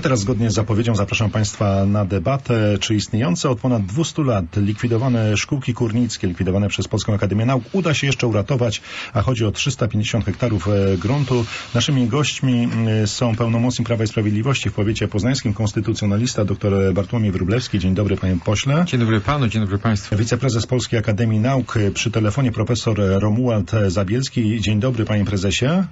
A teraz zgodnie z zapowiedzią zapraszam Państwa na debatę, czy istniejące od ponad 200 lat likwidowane szkółki kurnickie, likwidowane przez Polską Akademię Nauk, uda się jeszcze uratować, a chodzi o 350 hektarów e, gruntu. Naszymi gośćmi e, są pełnomocnik Prawa i Sprawiedliwości w powiecie poznańskim, konstytucjonalista dr Bartłomiej Wróblewski. Dzień dobry panie pośle. Dzień dobry panu, dzień dobry państwu. Wiceprezes Polskiej Akademii Nauk e, przy telefonie profesor Romuald Zabielski. Dzień dobry panie prezesie.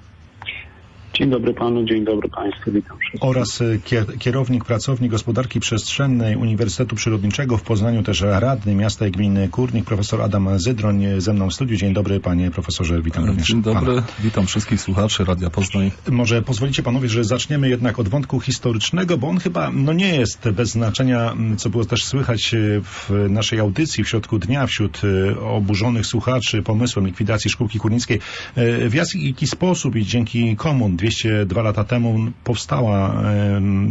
Dzień dobry panu, dzień dobry państwu, witam wszystkich. oraz e, kier- kierownik pracowni gospodarki przestrzennej Uniwersytetu Przyrodniczego w Poznaniu, też radny miasta i gminy Kurnik, profesor Adam Zydroń e, ze mną w studiu. Dzień dobry panie profesorze, witam również Dzień dobry, pana. witam wszystkich słuchaczy Radia Poznań. Może pozwolicie panowie, że zaczniemy jednak od wątku historycznego, bo on chyba no nie jest bez znaczenia, co było też słychać e, w naszej audycji w środku dnia wśród e, oburzonych słuchaczy pomysłem likwidacji szkółki kurnickiej. E, W jaki sposób i dzięki komu 202 lata temu powstała,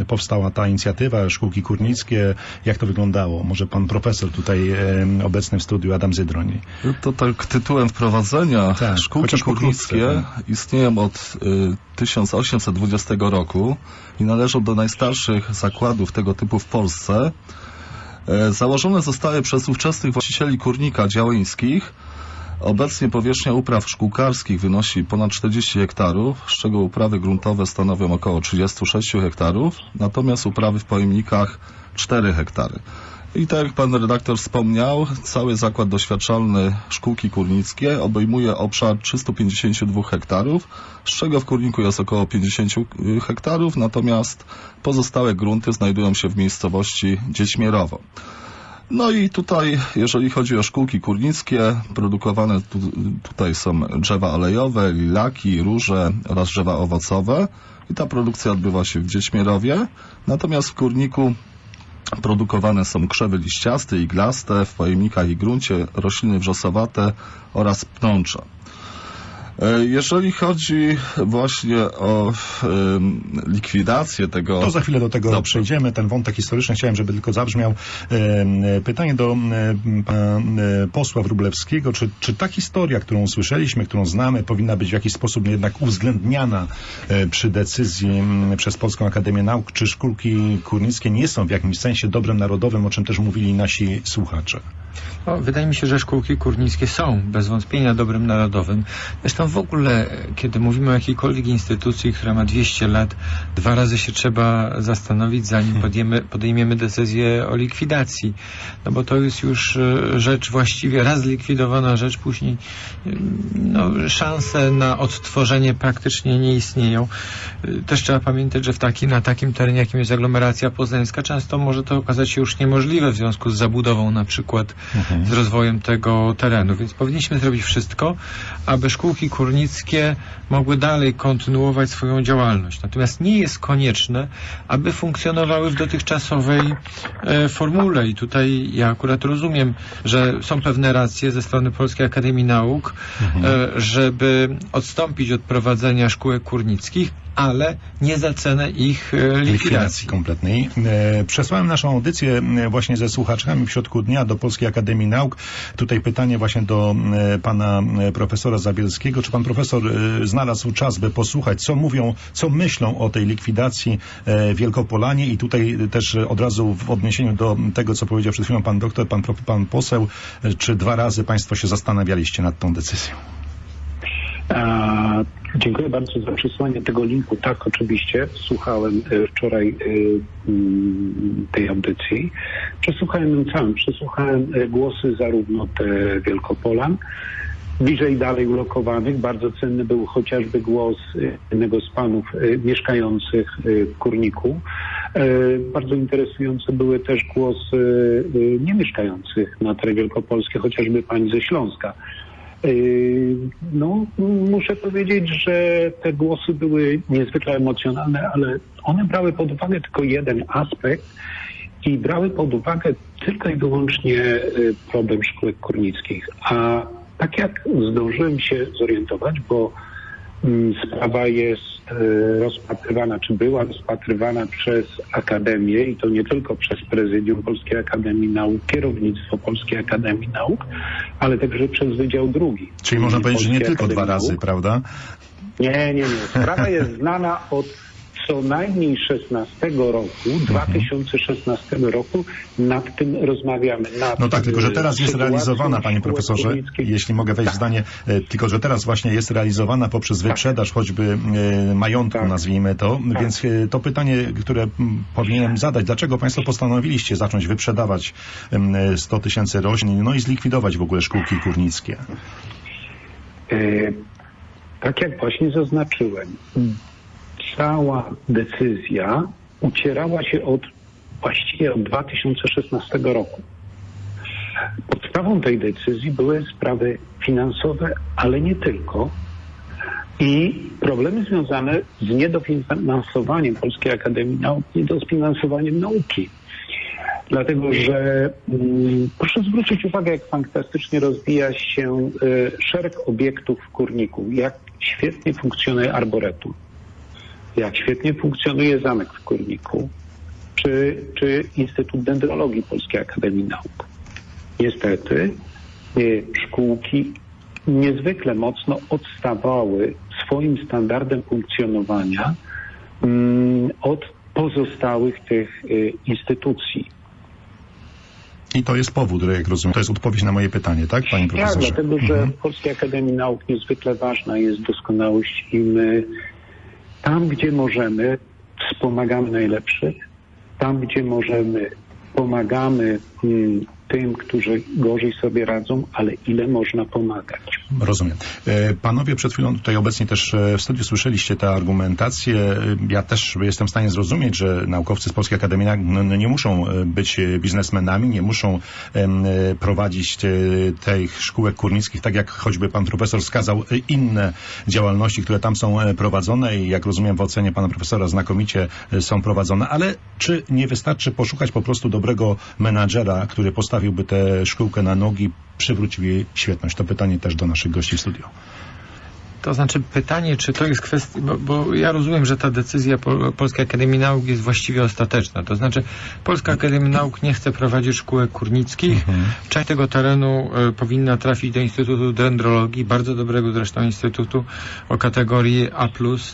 powstała ta inicjatywa szkółki kurnickie? Jak to wyglądało? Może pan profesor tutaj obecny w studiu, Adam Zydroń. To tak tytułem wprowadzenia Tak, szkółki kurnickie istnieją od y, 1820 roku i należą do najstarszych zakładów tego typu w Polsce. E, Założone zostały przez ówczesnych właścicieli kurnika działyńskich. Obecnie powierzchnia upraw szkółkarskich wynosi ponad 40 hektarów, z czego uprawy gruntowe stanowią około 36 hektarów, natomiast uprawy w pojemnikach 4 hektary. I tak jak pan redaktor wspomniał, cały zakład doświadczalny szkółki kurnickie obejmuje obszar 352 hektarów, z czego w kurniku jest około 50 hektarów, natomiast pozostałe grunty znajdują się w miejscowości Dziećmierowo. No i tutaj, jeżeli chodzi o szkółki kurnickie, produkowane tu, tutaj są drzewa alejowe, lilaki, róże oraz drzewa owocowe. I ta produkcja odbywa się w Dziećmierowie. Natomiast w kurniku produkowane są krzewy liściaste, iglaste, w pojemnikach i gruncie rośliny wrzosowate oraz pnącze. E, Jeżeli chodzi właśnie o likwidację tego... To za chwilę do tego Dobrze. przejdziemy. Ten wątek historyczny chciałem, żeby tylko zabrzmiał. Pytanie do posła Wróblewskiego. Czy, czy ta historia, którą usłyszeliśmy, którą znamy, powinna być w jakiś sposób jednak uwzględniana e, przy decyzji przez Polską Akademię Nauk? Czy szkółki kurnickie nie są w jakimś sensie dobrem narodowym, o czym też mówili nasi słuchacze? No, wydaje mi się, że szkółki kurnickie są bez wątpienia dobrem narodowym. Zresztą w ogóle, kiedy mówimy o jakiejkolwiek instytucji, która ma 200 lat, dwa razy się trzeba zastanowić, zanim podjemy, podejmiemy decyzję o likwidacji. No bo to jest już e, rzecz właściwie raz zlikwidowana rzecz, później e, no, szanse na odtworzenie praktycznie nie istnieją. E, Też trzeba pamiętać, że w taki, na takim terenie, jakim jest aglomeracja poznańska, często może to okazać się już niemożliwe w związku z zabudową na przykład z rozwojem tego terenu. Więc powinniśmy zrobić wszystko, aby szkółki kurnickie mogły dalej kontynuować swoją działalność. Natomiast nie jest konieczne, aby funkcjonowały w dotychczasowej e, formule. I tutaj ja akurat rozumiem, że są pewne racje ze strony Polskiej Akademii Nauk, e, żeby odstąpić od prowadzenia szkółek kurnickich, ale nie za cenę ich e, likwidacji likwidacji. kompletnej. E, Przesłałem naszą audycję e, właśnie ze słuchaczami w środku dnia do Polskiej Akademii Nauk. Tutaj pytanie właśnie do pana profesora Zabielskiego. Czy pan profesor znalazł czas, by posłuchać, co mówią, co myślą o tej likwidacji Wielkopolanie i tutaj też od razu w odniesieniu do tego, co powiedział przed chwilą pan doktor, pan, pan poseł, czy dwa razy państwo się zastanawialiście nad tą decyzją? Dziękuję bardzo za przesłanie tego linku. Tak, oczywiście, słuchałem e, wczoraj e, mm, tej audycji. Przesłuchałem ją całą. Przesłuchałem e, głosy zarówno te Wielkopolan, bliżej dalej ulokowanych. Bardzo cenny był chociażby głos jednego z panów mieszkających w Kurniku. Bardzo interesujące były też głosy niemieszkających na terenie Wielkopolskie, chociażby pani ze Śląska. Yy, No, muszę powiedzieć, że te głosy były niezwykle emocjonalne, ale one brały pod uwagę tylko jeden aspekt i brały pod uwagę tylko i wyłącznie y, problem szkółek kurnickich. A tak jak zdążyłem się zorientować, bo mm, sprawa jest y, rozpatrywana, czy była rozpatrywana przez Akademię i to nie tylko przez Prezydium Polskiej Akademii Nauk, kierownictwo Polskiej Akademii Nauk, ale także przez Wydział Drugi. Czyli można powiedzieć, że nie tylko dwa Akademii razy, Nauk. prawda? Nie, nie, nie. Sprawa jest znana od co najmniej 16 roku, 2016 roku nad tym rozmawiamy. Nad, No tak, tylko że teraz jest realizowana, panie profesorze, jeśli mogę wejść w zdanie, e, tylko że teraz właśnie jest realizowana poprzez wyprzedaż choćby e, majątku, Tak. nazwijmy to, Tak. więc e, to pytanie, które powinienem zadać, dlaczego państwo postanowiliście zacząć wyprzedawać em, 100 tysięcy roślin, no i zlikwidować w ogóle szkółki górnickie? E, Tak jak właśnie zaznaczyłem, cała decyzja ucierała się od właściwie od 2016 roku. Podstawą tej decyzji były sprawy finansowe, ale nie tylko. I problemy związane z niedofinansowaniem Polskiej Akademii Nauk, niedofinansowaniem nauki. Dlatego, że mm, proszę zwrócić uwagę, jak fantastycznie rozwija się y, szereg obiektów w Kurniku, jak świetnie funkcjonuje arboretum, jak świetnie funkcjonuje zamek w Kurniku, czy, czy Instytut Dendrologii Polskiej Akademii Nauk. Niestety y, szkółki niezwykle mocno odstawały swoim standardem funkcjonowania mm, od pozostałych tych y, instytucji. I to jest powód, jak rozumiem, to jest odpowiedź na moje pytanie, tak, panie Tak, profesorze? dlatego że Mhm. w Polskiej Akademii Nauk niezwykle ważna jest doskonałość i my tam, gdzie możemy, wspomagamy najlepszych, tam, gdzie możemy, pomagamy mm, tym, którzy gorzej sobie radzą, ale ile można pomagać. Rozumiem. E, Panowie przed chwilą tutaj obecnie też e, w studiu słyszeliście tę argumentację. E, Ja też jestem w stanie zrozumieć, że naukowcy z Polskiej Akademii nie muszą być biznesmenami, nie muszą prowadzić tych szkółek kurnickich, tak jak choćby pan profesor wskazał inne działalności, które tam są prowadzone i jak rozumiem w ocenie pana profesora znakomicie są prowadzone, ale czy nie wystarczy poszukać po prostu dobrego menadżera, który postawiłby tę szkółkę na nogi, przywrócił jej świetność? To pytanie też do naszych gości w studio. To znaczy pytanie, czy to jest kwestia, bo, bo ja rozumiem, że ta decyzja Pol Polskiej Akademii Nauk jest właściwie ostateczna. To znaczy Polska Akademia Nauk nie chce prowadzić szkółek kurnickich. Część tego terenu e, powinna trafić do Instytutu Dendrologii, bardzo dobrego zresztą instytutu o kategorii A+.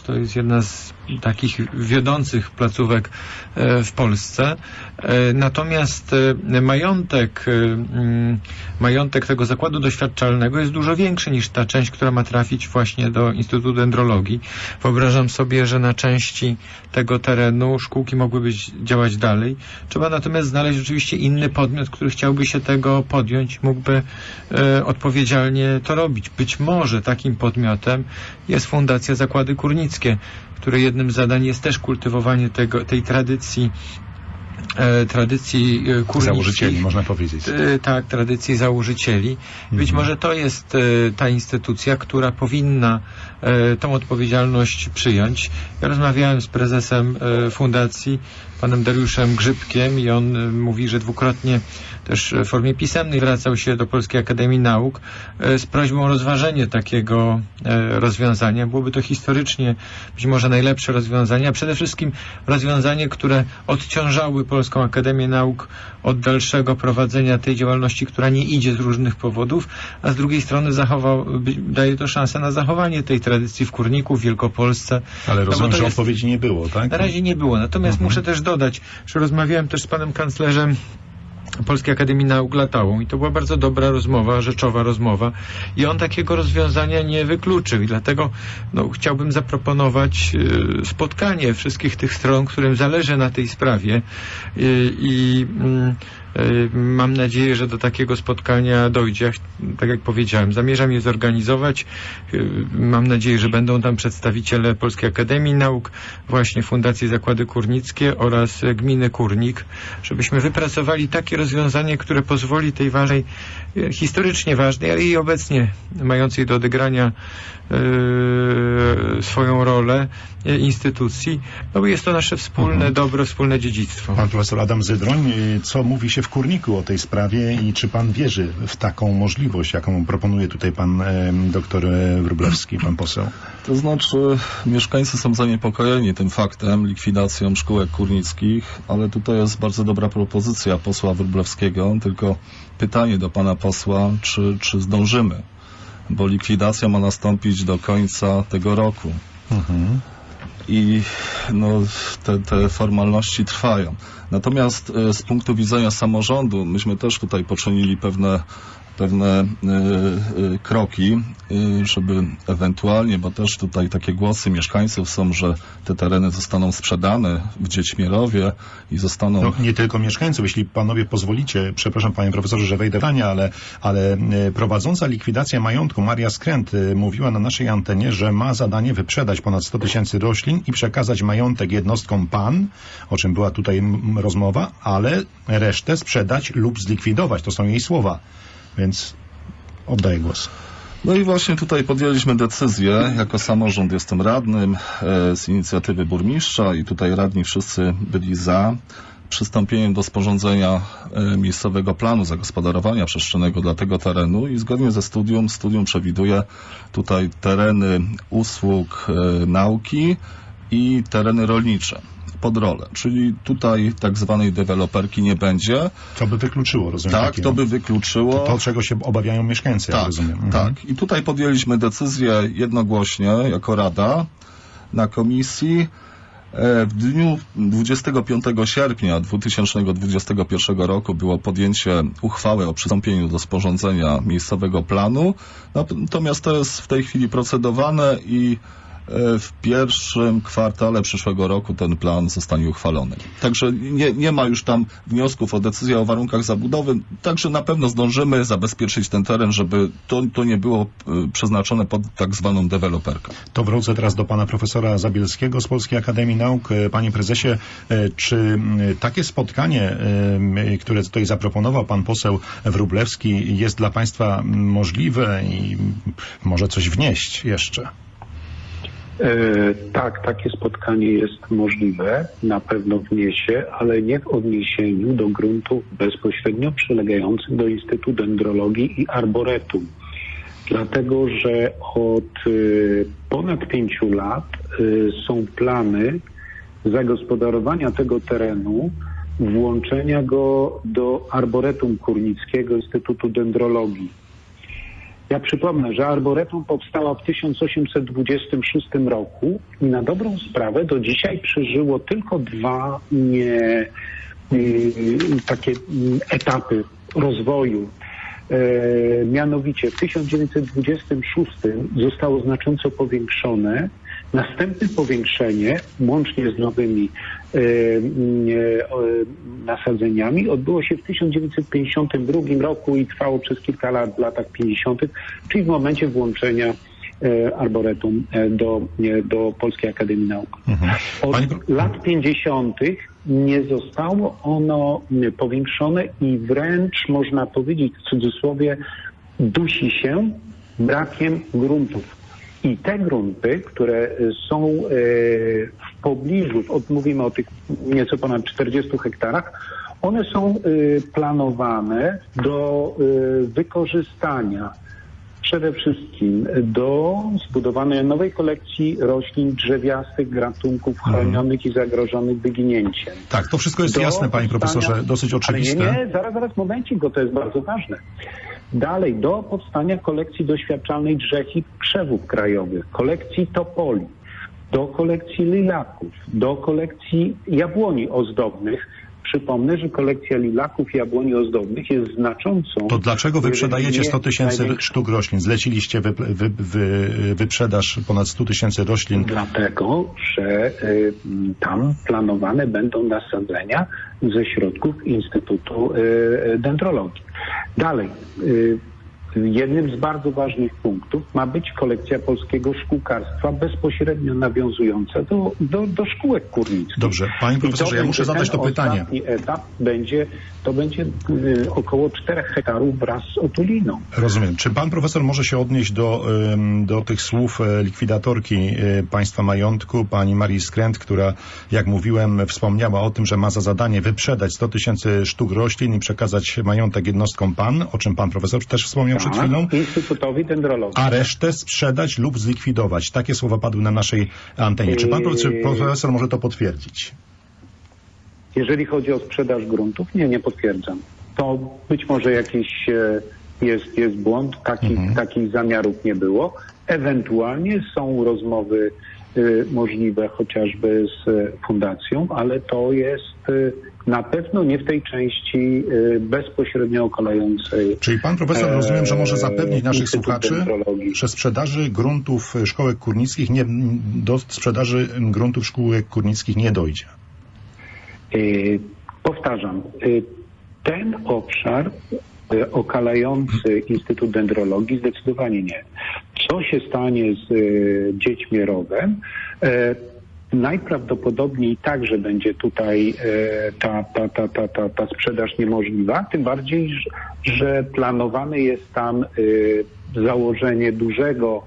To jest jedna z takich wiodących placówek e, w Polsce. E, Natomiast e, majątek, mm, majątek tego zakładu doświadczalnego jest dużo większy niż ta część, która ma trafić właśnie do Instytutu Dendrologii. Wyobrażam sobie, że na części tego terenu szkółki mogły być, działać dalej. Trzeba natomiast znaleźć oczywiście inny podmiot, który chciałby się tego podjąć, mógłby odpowiedzialnie to robić. Być może takim podmiotem jest Fundacja Zakłady Kurnickie, której jednym z zadań jest też kultywowanie tego, tej tradycji e, tradycji e, kurnickich. Założycieli, można powiedzieć. E, tak, tradycji założycieli. Być Mhm. może to jest e, ta instytucja, która powinna tą odpowiedzialność przyjąć. Ja rozmawiałem z prezesem e, fundacji, panem Dariuszem Grzybkiem i on e, mówi, że dwukrotnie też w formie pisemnej zwracał się do Polskiej Akademii Nauk e, z prośbą o rozważenie takiego e, rozwiązania. Byłoby to historycznie być może najlepsze rozwiązanie, a przede wszystkim rozwiązanie, które odciążały Polską Akademię Nauk od dalszego prowadzenia tej działalności, która nie idzie z różnych powodów, a z drugiej strony zachował, daje to szansę na zachowanie tej tradycji w Kurniku, w Wielkopolsce. Ale No rozumiem, że jest- odpowiedzi nie było, tak? Na razie nie było. Natomiast Mhm. muszę też dodać, że rozmawiałem też z panem kanclerzem Polskiej Akademii Nauk Latałą i to była bardzo dobra rozmowa, rzeczowa rozmowa i on takiego rozwiązania nie wykluczył i dlatego no, chciałbym zaproponować e, spotkanie wszystkich tych stron, którym zależy na tej sprawie i, i e, mam nadzieję, że do takiego spotkania dojdzie. Tak jak powiedziałem, zamierzam je zorganizować. Mam nadzieję, że będą tam przedstawiciele Polskiej Akademii Nauk, właśnie Fundacji Zakłady Kurnickie oraz Gminy Kurnik, żebyśmy wypracowali takie rozwiązanie, które pozwoli tej ważnej, e, historycznie ważnej, ale i obecnie mającej do odegrania e, swoją rolę e, instytucji, no bo jest to nasze wspólne Mhm. dobro, wspólne dziedzictwo. Pan profesor Adam Zydroń, co mówi się w Kurniku o tej sprawie i czy pan wierzy w taką możliwość, jaką proponuje tutaj pan em, doktor e, Wróblewski, pan poseł? To znaczy, mieszkańcy są zaniepokojeni tym faktem, likwidacją szkółek kurnickich, ale tutaj jest bardzo dobra propozycja posła Wróblewskiego, tylko pytanie do pana posła, czy, czy zdążymy, bo likwidacja ma nastąpić do końca tego roku. Mhm. I no, te, te formalności trwają. Natomiast e, z punktu widzenia samorządu, myśmy też tutaj poczynili pewne pewne y, y, kroki, y, żeby ewentualnie, bo też tutaj takie głosy mieszkańców są, że te tereny zostaną sprzedane w Dziećmierowie i zostaną... No, nie tylko mieszkańców, jeśli panowie pozwolicie, przepraszam panie profesorze, że wejdę w zdanie, ale, ale e, prowadząca likwidację majątku Maria Skręt e, mówiła na naszej antenie, że ma zadanie wyprzedać ponad 100 tysięcy roślin i przekazać majątek jednostkom PAN, o czym była tutaj rozmowa, ale resztę sprzedać lub zlikwidować. To są jej słowa. Więc oddaję głos. No i właśnie tutaj podjęliśmy decyzję, jako samorząd jestem radnym e, z inicjatywy burmistrza i tutaj radni wszyscy byli za przystąpieniem do sporządzenia e, miejscowego planu zagospodarowania przestrzennego dla tego terenu i zgodnie ze studium, studium przewiduje tutaj tereny usług e, nauki i tereny rolnicze pod rolę, czyli tutaj tak zwanej deweloperki nie będzie. To by wykluczyło, rozumiem. Tak, takiego. to by wykluczyło. To, to, czego się obawiają mieszkańcy, Tak, rozumiem. Mhm. tak. I tutaj podjęliśmy decyzję jednogłośnie jako Rada na komisji. E, W dniu 25 sierpnia 2021 roku było podjęcie uchwały o przystąpieniu do sporządzenia miejscowego planu. Natomiast to jest w tej chwili procedowane i w pierwszym kwartale przyszłego roku ten plan zostanie uchwalony. Także nie, nie ma już tam wniosków o decyzję o warunkach zabudowy, także na pewno zdążymy zabezpieczyć ten teren, żeby to, to nie było e, przeznaczone pod tak zwaną deweloperkę. To wrócę teraz do pana profesora Zabielskiego z Polskiej Akademii Nauk. E, Panie prezesie, e, czy takie spotkanie, e, które tutaj zaproponował pan poseł Wróblewski, jest dla państwa możliwe i może coś wnieść jeszcze? E, tak, takie spotkanie jest możliwe, na pewno wniesie, ale nie w odniesieniu do gruntów bezpośrednio przylegających do Instytutu Dendrologii i Arboretum. Dlatego, że od y, ponad pięciu lat y, są plany zagospodarowania tego terenu, włączenia go do Arboretum Kurnickiego Instytutu Dendrologii. Ja przypomnę, że Arboretum powstała w 1826 roku i na dobrą sprawę do dzisiaj przeżyło tylko dwa nie, y, takie mm, etapy rozwoju. E, mianowicie w 1926 zostało znacząco powiększone. Następne powiększenie, łącznie z nowymi mm, nasadzeniami, odbyło się w 1952 roku i trwało przez kilka lat w latach 50., czyli w momencie włączenia e, Arboretum e, do, e, do Polskiej Akademii Nauk. Od Panie pro- lat 50. nie zostało ono powiększone i wręcz można powiedzieć w cudzysłowie dusi się brakiem gruntów. I te grunty, które są y, w pobliżu, mówimy o tych nieco ponad 40 hektarach, one są y, planowane do y, wykorzystania przede wszystkim do zbudowania nowej kolekcji roślin drzewiastych, gatunków chronionych i zagrożonych wyginięciem. Tak, to wszystko jest Do jasne, panie profesorze, dosyć oczywiste. Ale nie, nie, zaraz, zaraz, momencik, bo to jest bardzo ważne. Dalej, do powstania kolekcji doświadczalnej drzew i krzewów krajowych, kolekcji topoli, do kolekcji lilaków, do kolekcji jabłoni ozdobnych. Przypomnę, że kolekcja lilaków i jabłoni ozdobnych jest znaczącą. To dlaczego wyprzedajecie nie 100 tysięcy największą. sztuk roślin? Zleciliście wy, wy, wy, wyprzedaż ponad 100 tysięcy roślin. Dlatego, że y, tam planowane będą nasadzenia ze środków Instytutu y, Dendrologii. Dalej, y, jednym z bardzo ważnych punktów ma być kolekcja polskiego szkółkarstwa bezpośrednio nawiązująca do, do, do szkółek górniczych. Dobrze, panie profesorze, ja muszę zadać to pytanie. Ostatni etap będzie, to będzie y, około 4 hektarów wraz z otuliną. Rozumiem. Czy pan profesor może się odnieść do, do tych słów e, likwidatorki e, państwa majątku, pani Marii Skręt, która, jak mówiłem, wspomniała o tym, że ma za zadanie wyprzedać 100 tysięcy sztuk roślin i przekazać majątek jednostkom PAN, o czym pan profesor też wspomniał przed chwilą, Instytutowi Dendrologii. a resztę sprzedać lub zlikwidować. Takie słowa padły na naszej antenie. Czy pan profesor, Yy. profesor może to potwierdzić? Jeżeli chodzi o sprzedaż gruntów, nie, nie potwierdzam. To być może jakiś e, jest, jest błąd, takich, takich zamiarów nie było. Ewentualnie są rozmowy y, możliwe chociażby z y, fundacją, ale to jest y, na pewno nie w tej części y, bezpośrednio okalającej Czyli pan profesor rozumiem, że może zapewnić naszych słuchaczy, że sprzedaży gruntów szkołek kurnickich nie, do sprzedaży gruntów szkółek kurnickich nie dojdzie. Y, Powtarzam, y, ten obszar okalający Instytut Dendrologii zdecydowanie nie. Co się stanie z y, dziećmierowem? E, Najprawdopodobniej także będzie tutaj e, ta, ta, ta, ta, ta, ta sprzedaż niemożliwa, tym bardziej, że, planowane jest tam y, założenie dużego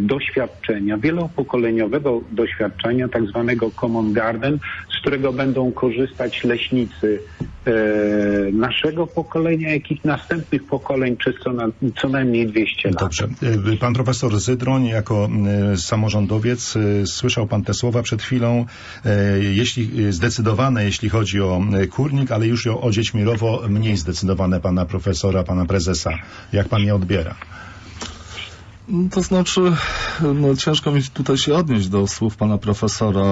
doświadczenia, wielopokoleniowego doświadczenia, tak zwanego Common Garden, z którego będą korzystać leśnicy e, naszego pokolenia, jak i następnych pokoleń przez co, na, co najmniej 200 lat. Dobrze. Y, Pan profesor Zydroń jako y, samorządowiec, słyszał pan te słowa przed chwilą, jeśli zdecydowane, jeśli chodzi o kurnik, ale już o Dziećmirowo mniej zdecydowane pana profesora, pana prezesa. Jak pan je odbiera? No, To znaczy, no, ciężko mi tutaj się odnieść do słów pana profesora,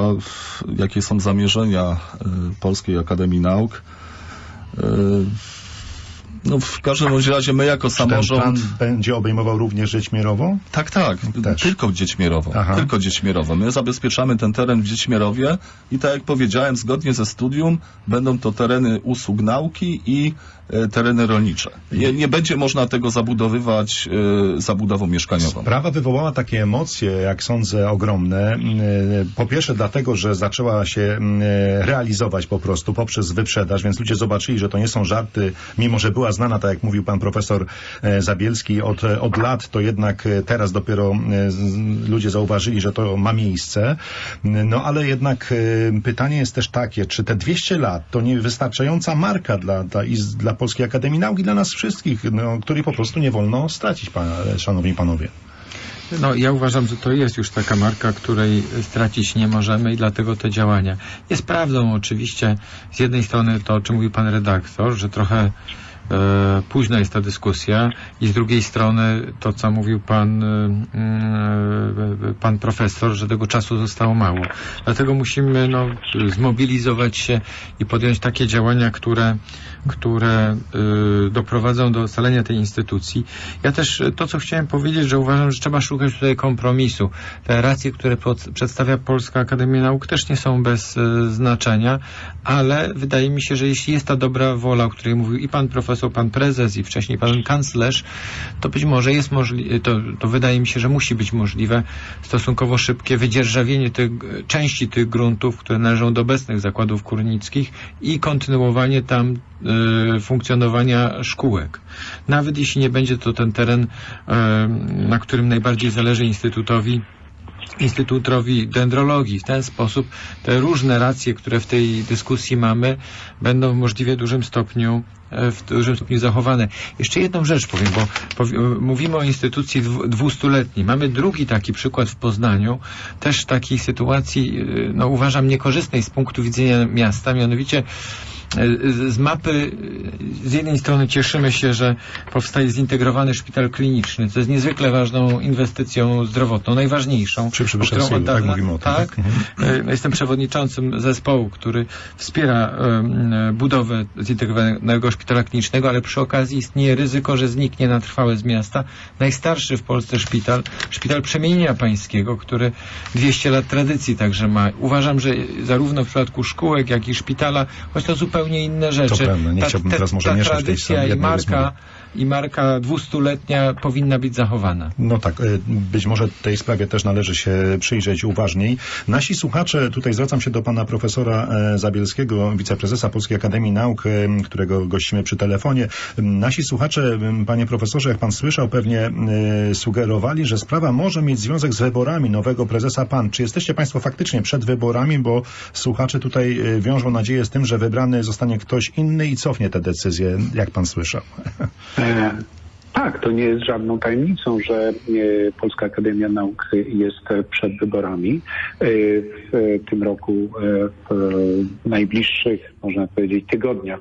jakie są zamierzenia y, Polskiej Akademii Nauk. Y, No, w każdym razie my jako Czy ten samorząd... plan będzie obejmował również Dziećmierowo? Tak, tak, Też. tylko Dziećmierowo, Aha. tylko Dziećmierowo. My zabezpieczamy ten teren w Dziećmierowie i tak jak powiedziałem, zgodnie ze studium będą to tereny usług nauki i tereny rolnicze. Nie, nie będzie można tego zabudowywać e, zabudową mieszkaniową. Sprawa wywołała takie emocje, jak sądzę, ogromne. Mm, Po pierwsze dlatego, że zaczęła się mm, realizować po prostu poprzez wyprzedaż, więc ludzie zobaczyli, że to nie są żarty, mimo że była znana, tak jak mówił pan profesor e, Zabielski, od, od lat, to jednak e, teraz dopiero e, ludzie zauważyli, że to ma miejsce. No ale jednak e, pytanie jest też takie, czy te 200 lat to nie wystarczająca marka dla, dla, dla Polskiej Akademii Nauk i dla nas wszystkich, no, której po prostu nie wolno stracić, pan, szanowni panowie. No, ja uważam, że to jest już taka marka, której stracić nie możemy i dlatego te działania. Jest prawdą oczywiście z jednej strony to, o czym mówił pan redaktor, że trochę późna jest ta dyskusja i z drugiej strony to, co mówił pan, e, e, pan profesor, że tego czasu zostało mało. Dlatego musimy no, zmobilizować się i podjąć takie działania, które, które doprowadzą do ocalenia tej instytucji. Ja też to, co chciałem powiedzieć, że uważam, że trzeba szukać tutaj kompromisu. Te racje, które pod, przedstawia Polska Akademia Nauk też nie są bez znaczenia, ale wydaje mi się, że jeśli jest ta dobra wola, o której mówił i pan profesor, pan prezes i wcześniej pan kanclerz, to być może jest możliwe, to, to wydaje mi się, że musi być możliwe stosunkowo szybkie wydzierżawienie tych, części tych gruntów, które należą do obecnych zakładów kurnickich i kontynuowanie tam y, funkcjonowania szkółek. Nawet jeśli nie będzie to ten teren, y, na którym najbardziej zależy Instytutowi Instytutowi Dendrologii. W ten sposób te różne racje, które w tej dyskusji mamy, będą w możliwie dużym stopniu e, w dużym stopniu zachowane. Jeszcze jedną rzecz powiem, bo powi- e, mówimy o instytucji dwu- dwustuletniej. Mamy drugi taki przykład w Poznaniu, też takiej sytuacji, e, no uważam, niekorzystnej z punktu widzenia miasta, mianowicie z mapy z jednej strony cieszymy się, że powstaje zintegrowany szpital kliniczny, co jest niezwykle ważną inwestycją zdrowotną, najważniejszą. Przy o którą tak mówimy o tym. Tak. Mhm. E, Jestem przewodniczącym zespołu, który wspiera budowę zintegrowanego szpitala klinicznego, ale przy okazji istnieje ryzyko, że zniknie na trwałe z miasta najstarszy w Polsce szpital, szpital przemienienia pańskiego, który 200 lat tradycji także ma. Uważam, że zarówno w przypadku szkółek, jak i szpitala, choć to zupełnie inne rzeczy. prawda, nie chciałbym teraz może ta mieszać tej tradycja i marka. I marka dwustuletnia powinna być zachowana. No tak, y, być może tej sprawie też należy się przyjrzeć uważniej. Nasi słuchacze, tutaj zwracam się do pana profesora e, Zabielskiego, wiceprezesa Polskiej Akademii Nauk, e, którego gościmy przy telefonie. Nasi słuchacze, panie profesorze, jak pan słyszał, pewnie e, sugerowali, że sprawa może mieć związek z wyborami nowego prezesa PAN. Czy jesteście państwo faktycznie przed wyborami, bo słuchacze tutaj wiążą nadzieję z tym, że wybrany zostanie ktoś inny i cofnie te decyzje, jak pan słyszał? E, Tak, to nie jest żadną tajemnicą, że e, Polska Akademia Nauk jest przed wyborami. E, W tym roku, w najbliższych, można powiedzieć, tygodniach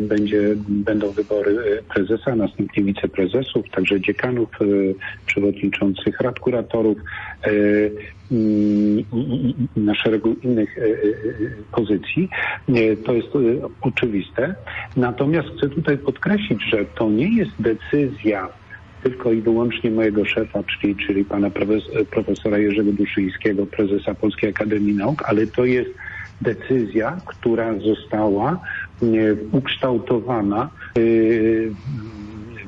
będzie, będą wybory e, prezesa, następnie wiceprezesów, także dziekanów, e, przewodniczących rad kuratorów e, i, na szeregu innych e, e, pozycji. E, To jest e, oczywiste. Natomiast chcę tutaj podkreślić, że to nie jest decyzja tylko i wyłącznie mojego szefa, czyli, czyli pana profes- profesora Jerzego Duszyńskiego, prezesa Polskiej Akademii Nauk, ale to jest decyzja, która została e, ukształtowana, e,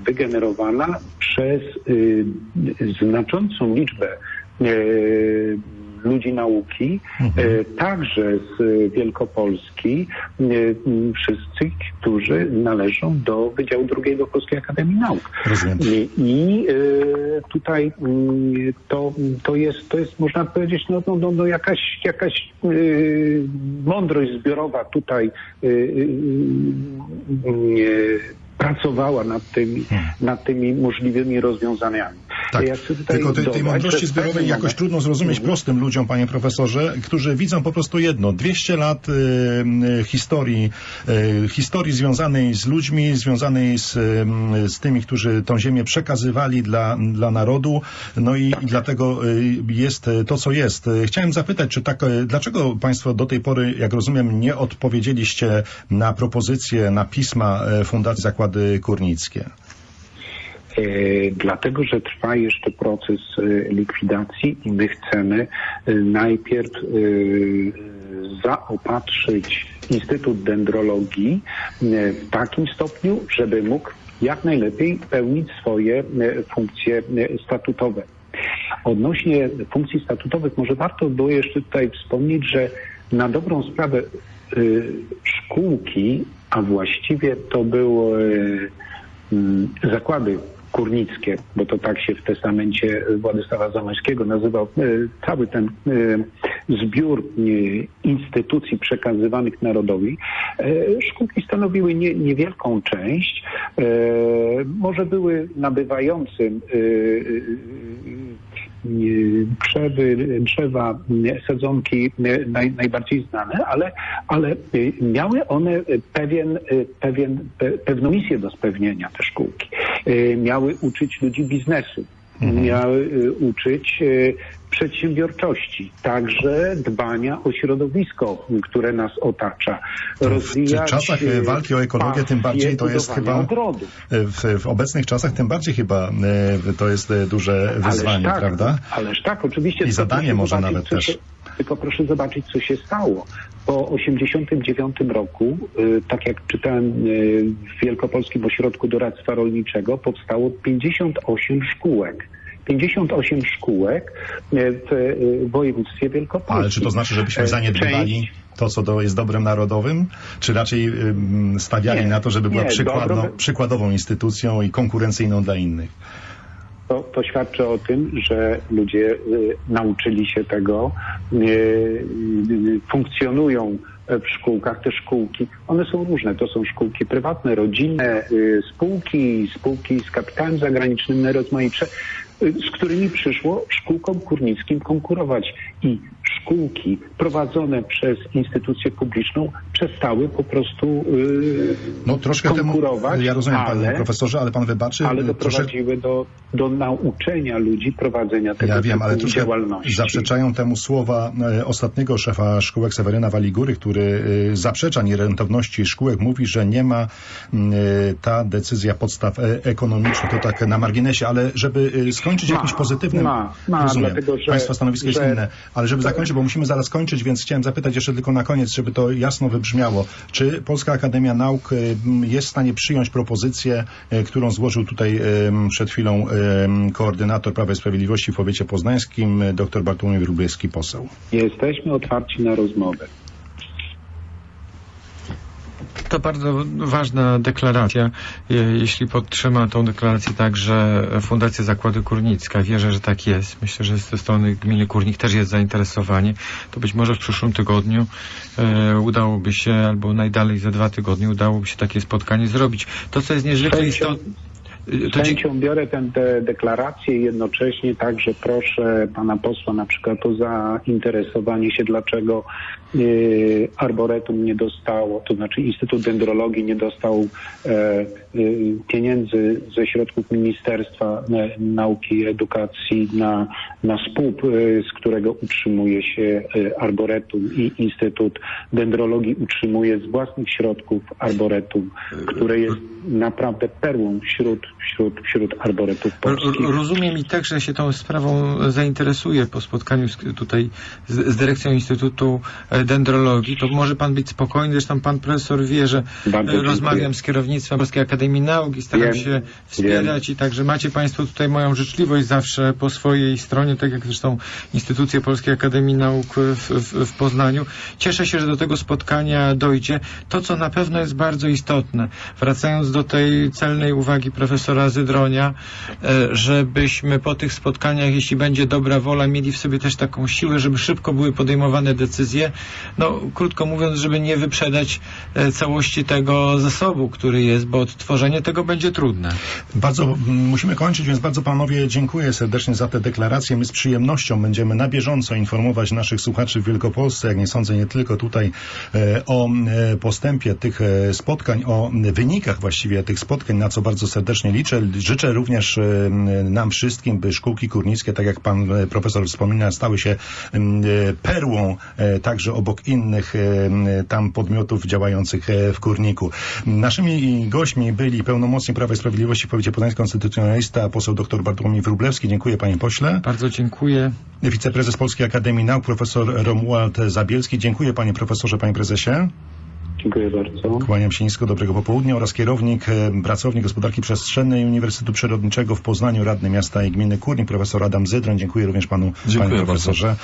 wygenerowana przez e, znaczącą liczbę e, ludzi nauki, e, także z Wielkopolski, e, wszyscy, którzy należą do Wydziału II Polskiej Akademii Nauk. Rozumiem. I, i e, tutaj to, to, jest, to jest, można powiedzieć, no, no, no, no jakaś, jakaś mądrość zbiorowa tutaj pracowała nad tymi, nad tymi możliwymi rozwiązaniami. Tak, Ja tylko tej, tej mądrości zbiorowej jakoś trudno zrozumieć prostym ludziom, panie profesorze, którzy widzą po prostu jedno, 200 lat y, y, historii, y, historii związanej z ludźmi, związanej z, y, z tymi, którzy tą ziemię przekazywali dla, dla narodu, no i, i dlatego y, jest to, co jest. Chciałem zapytać, czy tak, y, dlaczego państwo do tej pory, jak rozumiem, nie odpowiedzieliście na propozycje, na pisma Fundacji Zakłady? E, Dlatego, że trwa jeszcze proces e, likwidacji i my chcemy e, najpierw zaopatrzyć Instytut Dendrologii w takim stopniu, żeby mógł jak najlepiej pełnić swoje funkcje statutowe. Odnośnie funkcji statutowych może warto było jeszcze tutaj wspomnieć, że na dobrą sprawę szkółki, a właściwie to były mm, zakłady kurnickie, bo to tak się w testamencie Władysława Zamoyskiego nazywał y, cały ten y, zbiór y, instytucji przekazywanych narodowi. Szkółki stanowiły nie, niewielką część, może były nabywającym krzewy, drzewa, y, sadzonki y, naj, najbardziej znane, ale, ale y, miały one y, pewien, y, pewien, pe, pewną misję do spełnienia, te szkółki. Y, Miały uczyć ludzi biznesu, miały y, uczyć y, przedsiębiorczości, także dbania o środowisko, które nas otacza. w Rozwijać, czasach, y, y, walki o ekologię tym bardziej to jest chyba-. W, w obecnych czasach tym bardziej chyba e, to jest e, duże wyzwanie, tak, prawda? Ależ tak, oczywiście. I zadanie może nawet też. Się, tylko proszę zobaczyć, co się stało. Po 89 roku, tak jak czytałem w Wielkopolskim Ośrodku Doradztwa Rolniczego, powstało 58 szkółek. 58 szkółek y, w y, województwie wielkopolskim. Ale czy to znaczy, żebyśmy E, zaniedbywali część- to, co do, jest dobrem narodowym? Czy raczej stawiali Nie, na to, żeby była nie, dobro- przykładową instytucją i konkurencyjną dla innych? To, to świadczy o tym, że ludzie y, nauczyli się tego, y, y, funkcjonują w szkółkach. Te szkółki, one są różne. To są szkółki prywatne, rodzinne, y, spółki, spółki z kapitałem zagranicznym najrozmaitsze, y, z którymi przyszło szkółkom kurnickim konkurować. I szkółki prowadzone przez instytucję publiczną przestały po prostu y, No troszkę temu, konkurować. ja rozumiem ale, panie profesorze, ale pan wybaczy, ale y, doprowadziły do, do nauczenia ludzi prowadzenia tego Ja wiem, ale troszkę działalności. zaprzeczają temu słowa e, ostatniego szefa szkółek Seweryna Waligury, który e, zaprzecza nierentowności szkółek, mówi, że nie ma e, ta decyzja podstaw ekonomicznych, to tak na marginesie, ale żeby skończyć Ma, jakimś pozytywnym, ma, ma, rozumiem, dlatego, że- Państwa stanowisko jest że- inne, ale żeby zakończyć, bo musimy zaraz kończyć, więc chciałem zapytać jeszcze tylko na koniec, żeby to jasno wybrzmiało. Czy Polska Akademia Nauk jest w stanie przyjąć propozycję, e, którą złożył tutaj przed chwilą koordynator Prawa i Sprawiedliwości w powiecie poznańskim, e, dr Bartłomiej Wróblewski, poseł? Jesteśmy otwarci na rozmowę. To bardzo ważna deklaracja. Je- Jeśli podtrzyma tą deklarację także Fundacja Zakłady Kurnicka, wierzę, że tak jest. Myślę, że ze strony gminy Kurnik też jest zainteresowanie. To być może w przyszłym tygodniu e, udałoby się, albo najdalej za dwa tygodnie udałoby się takie spotkanie zrobić. To, co jest niezwykle istotne. Y, Z chęcią biorę tę de deklarację i jednocześnie także proszę pana posła na przykład o zainteresowanie się, dlaczego y, Arboretum nie dostało, to znaczy Instytut Dendrologii nie dostał e, y, pieniędzy ze środków Ministerstwa Nauki i Edukacji na, na y, z którego utrzymuje się y, Arboretum i Instytut Dendrologii utrzymuje z własnych środków Arboretum, które jest naprawdę perłą wśród, wśród, wśród arboretów polskich. Rozumiem i tak, że się tą sprawą zainteresuje po spotkaniu z, tutaj z, z dyrekcją Instytutu Dendrologii. To może pan być spokojny, zresztą pan profesor wie, że Bardzo e, dziękuję. rozmawiam z kierownictwem Polskiej Akademii Nauk i staram Wiem, się wspierać i także macie państwo tutaj moją życzliwość zawsze po swojej stronie, tak jak zresztą instytucje Polskiej Akademii Nauk w, w, w Poznaniu. Cieszę się, że do tego spotkania dojdzie. To, co na pewno jest bardzo istotne, wracając do tej celnej uwagi profesora Zydronia, e, żebyśmy po tych spotkaniach, jeśli będzie dobra wola, mieli w sobie też taką siłę, żeby szybko były podejmowane decyzje. No, krótko mówiąc, żeby nie wyprzedać e, całości tego zasobu, który jest, bo odtworzenie tego będzie trudne. Bardzo musimy kończyć, więc bardzo panowie dziękuję serdecznie za te deklaracje. My z przyjemnością będziemy na bieżąco informować naszych słuchaczy w Wielkopolsce, jak nie sądzę, nie tylko tutaj, e, o postępie tych spotkań, o wynikach właściwie tych spotkań, na co bardzo serdecznie liczę. Życzę również e, nam wszystkim, by szkółki górnickie, tak jak pan e, profesor wspomina, stały się m, e, perłą także obok innych tam podmiotów działających w Górniku. Naszymi gośćmi byli pełnomocnik Prawa i Sprawiedliwości w powiecie poznańskim konstytucjonalista, poseł dr Bartłomiej Wróblewski. Dziękuję panie pośle. Bardzo dziękuję. Wiceprezes Polskiej Akademii Nauk, profesor Romuald Zabielski. Dziękuję panie profesorze, panie prezesie. Dziękuję bardzo. Kłaniam się nisko, dobrego popołudnia oraz kierownik, e, pracownik gospodarki przestrzennej Uniwersytetu Przyrodniczego w Poznaniu, radny miasta i gminy Kurnik, profesor Adam Zydroń. Dziękuję również panu, Dziękuję panie bardzo. profesorze.